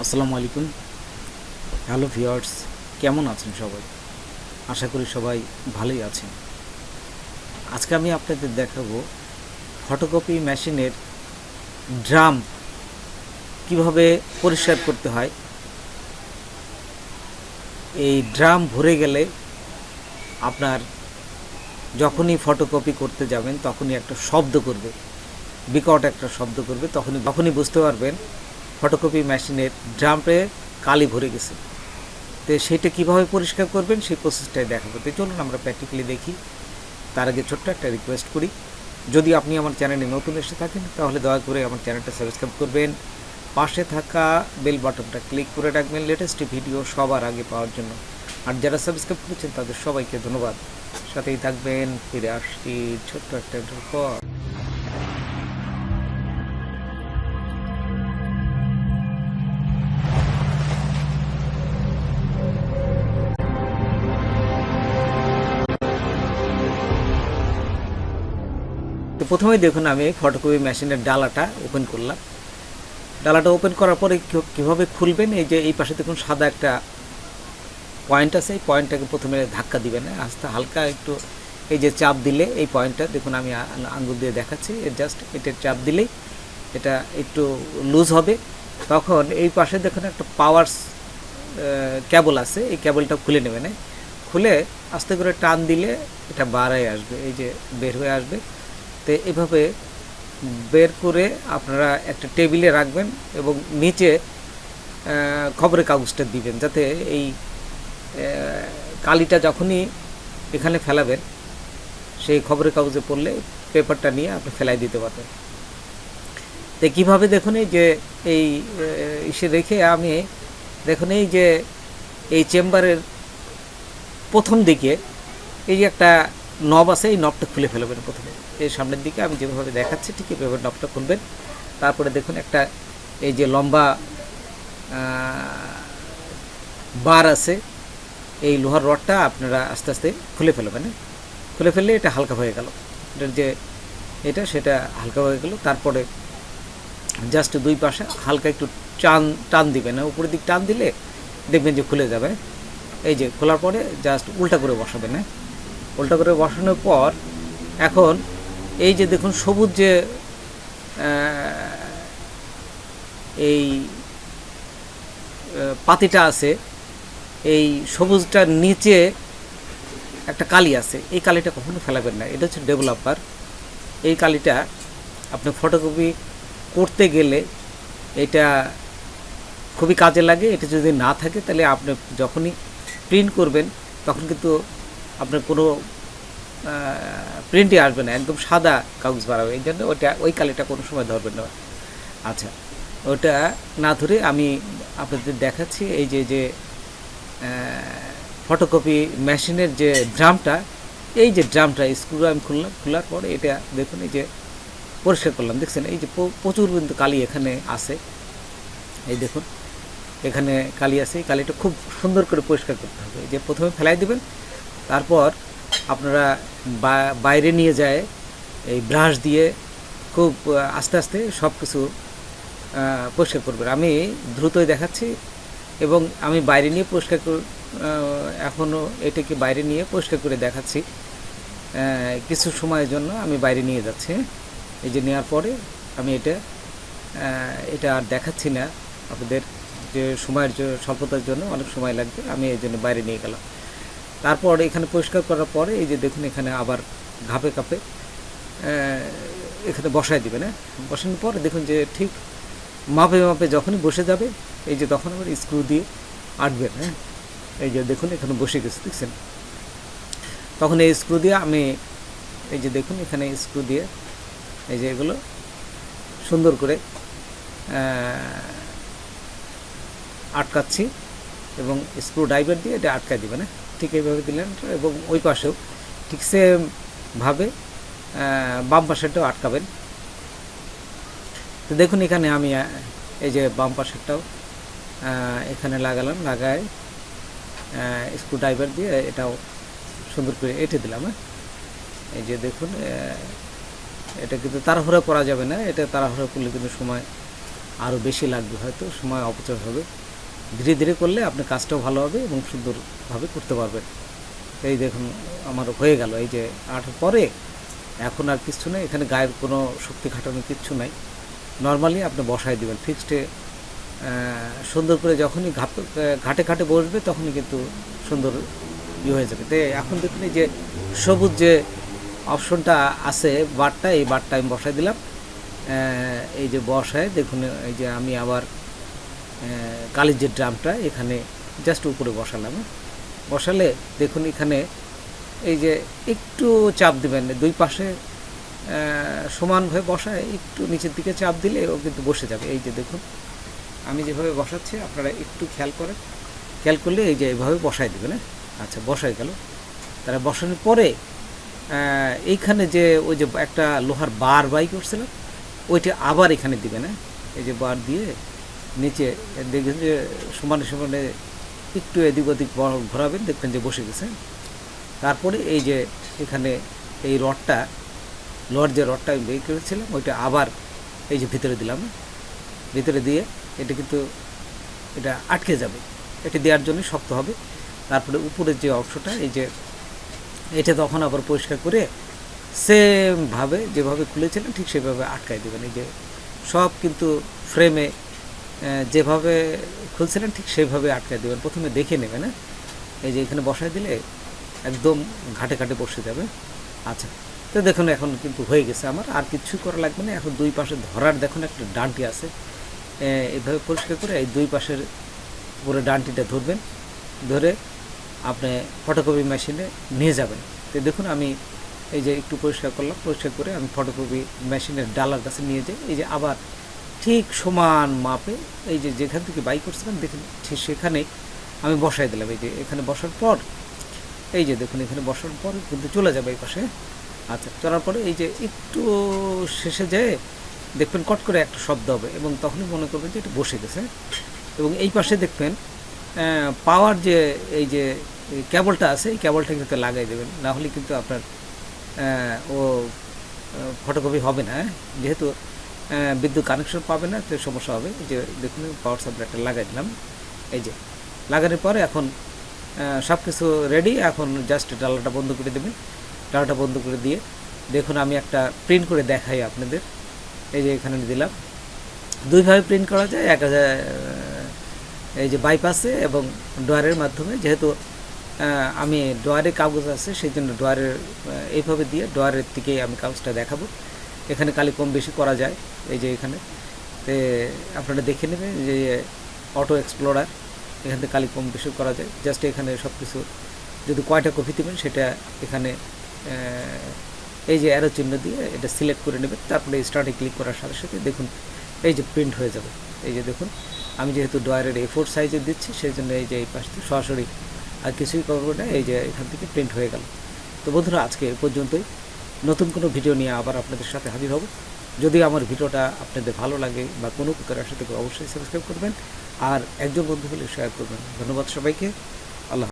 আসসালামু আলাইকুম। Hello viewers কেমন আছেন সবাই? আশা করি সবাই ভালোই আছেন। আজকে আমি আপনাদের দেখাবো ফটোকপি মেশিনের ড্রাম কীভাবে পরিষ্কার করতে হয়। এই ড্রাম ভরে গেলে আপনার যখনই ফটোকপি করতে যাবেন, তখনই একটা শব্দ করবে। বিকট একটা শব্দ করবে, তখনই তখনই বুঝতে পারবেন ফটোকপি মেশিনের ড্রামে কালি ভরে গেছে। তো সেটা কীভাবে পরিষ্কার করবেন সেই প্রসেসটাই দেখাবো। তো চলুন আমরা প্র্যাকটিক্যালি দেখি। তার আগে ছোট্ট একটা রিকোয়েস্ট করি। যদি আপনি আমার চ্যানেলে নতুন এসে থাকেন, তাহলে দয়া করে আমার চ্যানেলটা সাবস্ক্রাইব করবেন। পাশে থাকা বেল বাটনটা ক্লিক করে রাখবেন লেটেস্ট ভিডিও সবার আগে পাওয়ার জন্য। আর যারা সাবস্ক্রাইব করেছেন, তাদের সবাইকে ধন্যবাদ। সাথেই থাকবেন, ফিরে আসছি ছোট্ট একটা পর। প্রথমেই দেখুন আমি ফটোকপি মেশিনের ডালাটা ওপেন করলাম। ডালাটা ওপেন করার পরে কীভাবে খুলবেন? এই যে এই পাশে দেখুন সাদা একটা পয়েন্ট আছে, এই পয়েন্টটাকে প্রথমে ধাক্কা দিবেন। আস্তে হালকা একটু এই যে চাপ দিলে এই পয়েন্টটা, দেখুন আমি আ- আঙ্গুল দিয়ে দেখাচ্ছি জাস্ট এটা চাপ দিলেই এটা একটু লুজ হবে। তখন এই পাশে দেখুন একটা পাওয়ার কেবল আছে, এই কেবলটা খুলে নেবেন? খুলে আস্তে করে টান দিলে এটা বাড়ায় আসবে, এই যে বের হয়ে আসবে। তো এভাবে বের করে আপনারা একটা টেবিলে রাখবেন এবং নিচে খবরের কাগজটা দিবেন যাতে এই কালিটা যখনই এখানে ফেলাবেন, সেই খবরের কাগজে পড়লে পেপারটা নিয়ে আপনি ফেলাই দিতে পারবেন। তো কীভাবে দেখুন এই যে এই ইসে রেখে আমি দেখুন এই যে এই চেম্বারের প্রথম দিকে এই যে একটা নব আছে, এই নবটা খুলে ফেলবেন প্রথমে। এই সামনের দিকে আমি যেভাবে দেখাচ্ছি, ঠিক এভাবে নবটা খুলবেন। তারপরে দেখুন একটা, এই যে লম্বা বার আছে, এই লোহার রডটা আপনারা আস্তে আস্তে খুলে ফেলবেন হ্যাঁ? খুলে ফেললে এটা হালকা হয়ে গেল। এটার যে এটা, সেটা হালকা হয়ে গেল। তারপরে জাস্ট দুই পাশে হালকা একটু টান টান দিবেন না উপরের দিক টান দিলে দেখবেন যে খুলে যাবে এই যে খোলার পরে জাস্ট উল্টা করে বসাবেন হ্যাঁ? উল্টা করে বসানোর পর এখন এই যে দেখুন সবুজ যে এই পাতিটা আছে, এই সবুজটার নিচে একটা কালি আছে। এই কালিটা কখনো ফেলাবেন না, এটা হচ্ছে ডেভেলপার। এই কালিটা আপনি ফটোকপি করতে গেলে এটা খুবই কাজে লাগে। এটা যদি না থাকে তাহলে আপনি যখনই প্রিন্ট করবেন, তখন কিন্তু আপনার কোনো প্রিন্টই আসবে না, একদম সাদা কাগজ বাড়াবে এই জন্য ওটা ওই কালিটা কোনো সময় ধরবেন না। আচ্ছা ওটা না ধরে আমি আপনাদের দেখাচ্ছি, এই যে যে ফটোকপি মেশিনের যে ড্রামটা, এই যে ড্রামটা স্ক্রু আমি খুললাম, খোলার পরে এটা দেখুন, এই যে পরিষ্কার করলাম, দেখছেন? এই যে প্রচুর কিন্তু কালি এখানে আছে। এই দেখুন, এখানে কালি আছে, এই কালিটা খুব সুন্দর করে পরিষ্কার করতে হবে। যে প্রথমে ফেলাই দেবেন তারপর আপনারা বাইরে নিয়ে যায় এই ব্রাশ দিয়ে খুব আস্তে আস্তে সব কিছু পরিষ্কার করবেন। আমি দ্রুতই দেখাচ্ছি এবং আমি বাইরে নিয়ে পরিষ্কার কর- এখনও এটাকে বাইরে নিয়ে পরিষ্কার করে দেখাচ্ছি। কিছু সময়ের জন্য আমি বাইরে নিয়ে যাচ্ছি? এই যে নেওয়ার পরে আমি এটা এটা আর দেখাচ্ছি না। আপনাদের যে সময়ের স্বল্পতার জন্য অনেক সময় লাগবে। আমি এই জন্য বাইরে নিয়ে গেলাম। তারপর এখানে পরিষ্কার করার পরে এই যে দেখুন এখানে আবার ঘাপে কাপে এখানে বসায় দিবেন হ্যাঁ? বসানোর পর দেখুন যে ঠিক মাপে মাপে যখনই বসে যাবে এই যে তখন আবার স্ক্রু দিয়ে আটবেন হ্যাঁ? এই যে দেখুন এখানে বসে গেছে দেখছেন? তখন এই স্ক্রু দিয়ে আমি এই যে দেখুন এখানে স্ক্রু দিয়ে এই যে এগুলো সুন্দর করে আটকাচ্ছি। এবং স্ক্রু ড্রাইভার দিয়ে এটা আটকায় দিবেন ঠিক এইভাবে দিলেন এবং ওই পাশেও ঠিক সেমভাবে বাম পাশেরটাও আটকাবেন। তো দেখুন এখানে আমি এই যে বাম পাশেরটাও এখানে লাগালাম, লাগায় স্ক্রু ড্রাইভার দিয়ে এটাও সুন্দর করে এঁটে দিলাম হ্যাঁ? এই যে দেখুন এটা কিন্তু তাড়াহুড়া করা যাবে না, এটা তাড়াহুড়া করলে কিন্তু সময় আরও বেশি লাগবে, হয়তো সময় অপচয় হবে। ধীরে ধীরে করলে আপনি কাজটাও ভালো হবে এবং সুন্দরভাবে করতে পারবেন। এই দেখুন, আমার হয়ে গেল। এই যে আটার পরে এখন আর কিছু নেই, এখানে গায়ের কোনো শক্তি খাটানোর কিচ্ছু নাই। নর্মালি আপনি বসায় দিবেন ফিক্সডে সুন্দর করে যখনই ঘাট, ঘাটে বসবে তখনই কিন্তু সুন্দর ইয়ে হয়ে যাবে। তো এখন দেখুন যে সবুজ যে অপশনটা আছে বারটা, এই বারটা আমি বসাই দিলাম। এই যে বসায়, দেখুন এই যে আমি আবার কালির যে ড্রামটা, এখানে জাস্ট উপরে বসালাম। বসালে দেখুন এখানে এই যে একটু চাপ দেবেন, দুই পাশে সমানভাবে বসায়, একটু নিচের দিকে চাপ দিলে ও কিন্তু বসে যাবে। এই যে দেখুন, আমি যেভাবে বসাচ্ছি, আপনারা একটু খেয়াল করেন। খেয়াল করলে এই যে এইভাবে বসাই দেবেন হ্যাঁ? আচ্ছা বসাই গেল। তারা বসানোর পরে এইখানে যে ওই যে একটা লোহার বার বাই করছিলাম, ওইটা আবার এখানে দিবেন হ্যাঁ? এই যে বার দিয়ে নিচে দেখবেন যে সমানে সমানে একটু এদিক ওদিক ঘোরাবেন, দেখবেন যে বসে গেছে তারপরে এই যে এখানে এই রডটা লোহার যে রডটা আমি বের করেছিলাম, ওইটা আবার এই যে ভিতরে দিলাম। ভিতরে দিয়ে এটা কিন্তু এটা আটকে যাবে। এটা দেওয়ার জন্য শক্ত হবে। তারপরে উপরের যে অংশটা, এই যে এটা তখন আবার পরিষ্কার করে সেমভাবে যেভাবে খুলেছিলেন ঠিক সেভাবে আটকাই দেবেন। এই যে সব কিন্তু ফ্রেমে যেভাবে খুলছিলেন ঠিক সেভাবে আটকে দেবেন। প্রথমে দেখে নেবেন হ্যাঁ? এই যে এখানে বসায় দিলে একদম ঘাটে ঘাটে বসে যাবে। আচ্ছা তো দেখুন এখন কিন্তু হয়ে গেছে আমার, আর কিছু করা লাগবে না। এখন দুই পাশে ধরার দেখুন একটা ডানটি আছে। এইভাবে পরিষ্কার করে এই দুই পাশের পুরো ডানটিটা ধরবেন, ধরে আপনি ফটোকপি মেশিনে নিয়ে যাবেন। তো দেখুন আমি এই যে একটু পরিষ্কার করলাম, পরিষ্কার করে আমি ফটোকপি মেশিনের ডালার কাছে নিয়ে যাই। এই যে আবার ঠিক সমান মাপে, এই যে যেখান থেকে বাই করছিলাম দেখুন ঠিক সেখানে আমি বসাই দিলাম, এই যে এখানে বসার পর, এই যে দেখুন এখানে বসার পর কিন্তু চলে যাবে এই পাশে। আচ্ছা চলার পরে এই যে একটু শেষে যেয়ে দেখবেন কট করে একটা শব্দ হবে এবং তখনই মনে করবেন যে এটা বসে গেছে। এবং এই পাশে দেখবেন পাওয়ার যে এই যে ক্যাবলটা আছে, এই ক্যাবলটা কিন্তু লাগাই দেবেন। না হলে কিন্তু আপনার ও ফটোকপি হবে না হ্যাঁ? যেহেতু বিদ্যুৎ কানেকশন পাবে না, তো সমস্যা হবে। যে দেখুন পাওয়ার সাপ্লাইটা লাগাই দিলাম। এই যে, লাগানোর পরে এখন সব কিছু রেডি এখন জাস্ট ডালাটা বন্ধ করে দেবেন ডালাটা বন্ধ করে দিয়ে, দেখুন, আমি একটা প্রিন্ট করে দেখাই আপনাদের। এই যে এখানে দিলাম। দুইভাবে প্রিন্ট করা যায়, এক হাজার এই যে বাইপাসে এবং ডোয়ারের মাধ্যমে। যেহেতু আমি ডোয়ারে কাগজ আছে, সেই জন্য ডোয়ারের এইভাবে দিয়ে ডোয়ারের দিকেই আমি কাগজটা দেখাবো। এখানে কালি কম বেশি করা যায়, এই যে এখানে। তে আপনারা দেখে নেবেন যে অটো এক্সপ্লোরার, এখান থেকে কালি কম বেশি করা যায়। জাস্ট এখানে সব কিছু যদি কয়টা কপি দেবেন সেটা এখানে এই যে অ্যারো চিহ্ন দিয়ে এটা সিলেক্ট করে নেবেন, তারপরে স্টার্টে ক্লিক করার সাথে সাথে দেখুন এই যে প্রিন্ট হয়ে যাবে। এই যে দেখুন, আমি যেহেতু ডয়ারের এ ফোর সাইজে দিচ্ছি সেই জন্য এই যে এই পাশ থেকে সরাসরি আর কিছুই করব না, এই যে এখান থেকে প্রিন্ট হয়ে গেল। তো বন্ধুরা, আজকে এ পর্যন্তই। নতুন কোনো ভিডিও নিয়ে আবার আপনাদের সাথে হাজির হব। যদি আমার ভিডিওটা আপনাদের ভালো লাগে বা কোনো প্রকার আশা থেকে অবশ্যই সাবস্ক্রাইব করবেন। আর একজন বন্ধু হলে শেয়ার করবেন। ধন্যবাদ সবাইকে। আল্লাহ